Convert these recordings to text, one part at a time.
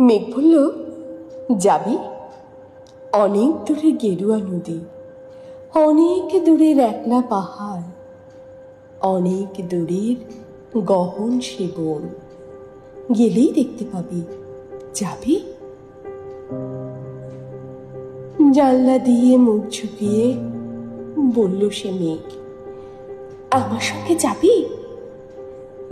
মেঘ বলল, যাবি? অনেক দূরে গেরুয়া নদী, অনেক দূরের একলা পাহাড়, অনেক দূরের গহন সে গেলেই দেখতে পাবি। যাবি? জানলা দিয়ে মুখ ঝুঁকিয়ে বলল সে মেঘ, আমার সঙ্গে যাবি?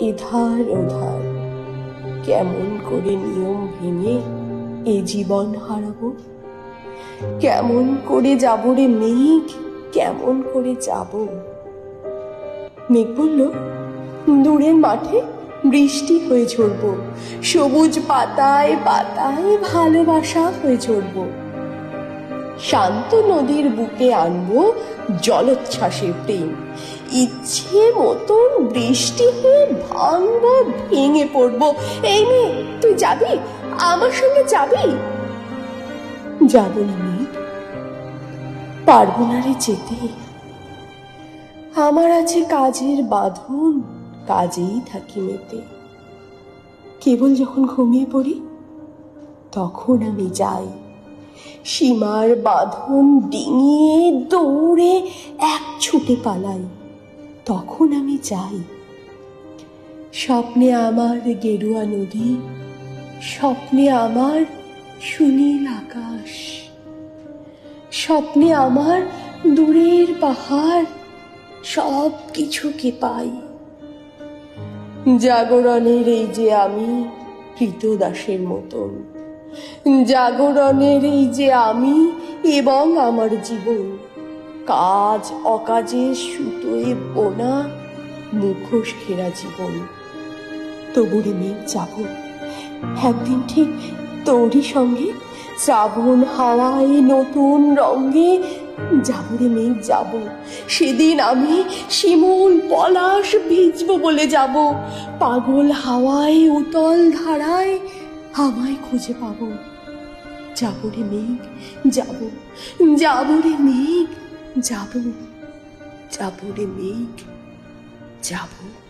এধার ওধার কেমন করে নিয়ম ভেঙে এ জীবন হারাবো? কেমন করে যাব রে মেঘ? কেমন করে যাব? মেঘ বলল, দূরের মাঠে বৃষ্টি হয়ে ঝরবো। সবুজ পাতায় পাতায় ভালোবাসা হয়ে ঝরবো। শান্ত নদীর বুকে আনব জলোচ্ছ্বাসের প্রেম। ইচ্ছে মতন বৃষ্টি হয়ে ভাঙবো ভেঙে পড়ব। এই মেয়ে, তুই যাবি? আমার সঙ্গে যাবি? যাব না মেয়ে। পারব না রে যেতে আমার আছে কাজের বাঁধন, কাজেই থাকি মেতে। কেবল যখন ঘুমিয়ে পড়ি, তখন আমি যাই। সীমার বাঁধন ডিঙিয়ে দৌড়ে এক ছুটে পালাই। তখন আমি যাই স্বপ্নে আমার গেরুয়া নদী, স্বপ্নে আমার সুনীল আকাশ, স্বপ্নে আমার দূরের পাহাড় সব কিছুকে পাই। জাগরণের এই যে আমি কৃতদাসের মতন, জাগরণের এই যে আমি এবং আমার জীবন কাজ অকাজে সুতোয় বোনা, মুখোশ ঘেরা জীবন। তবুরে মেঘ যাব একদিন ঠিক তোরই সঙ্গে, শ্রাবণ হাওয়ায় নতুন রঙে। যাবরে মেঘ যাব, সেদিন আমি শিমুল পলাশ ভিজব বলে যাব। পাগল হাওয়ায় উতল ধারায় আমায় খুঁজে পাবো। যাবরে মেঘ যাব যাবরে মেঘ যাব রে মেঘ যাব।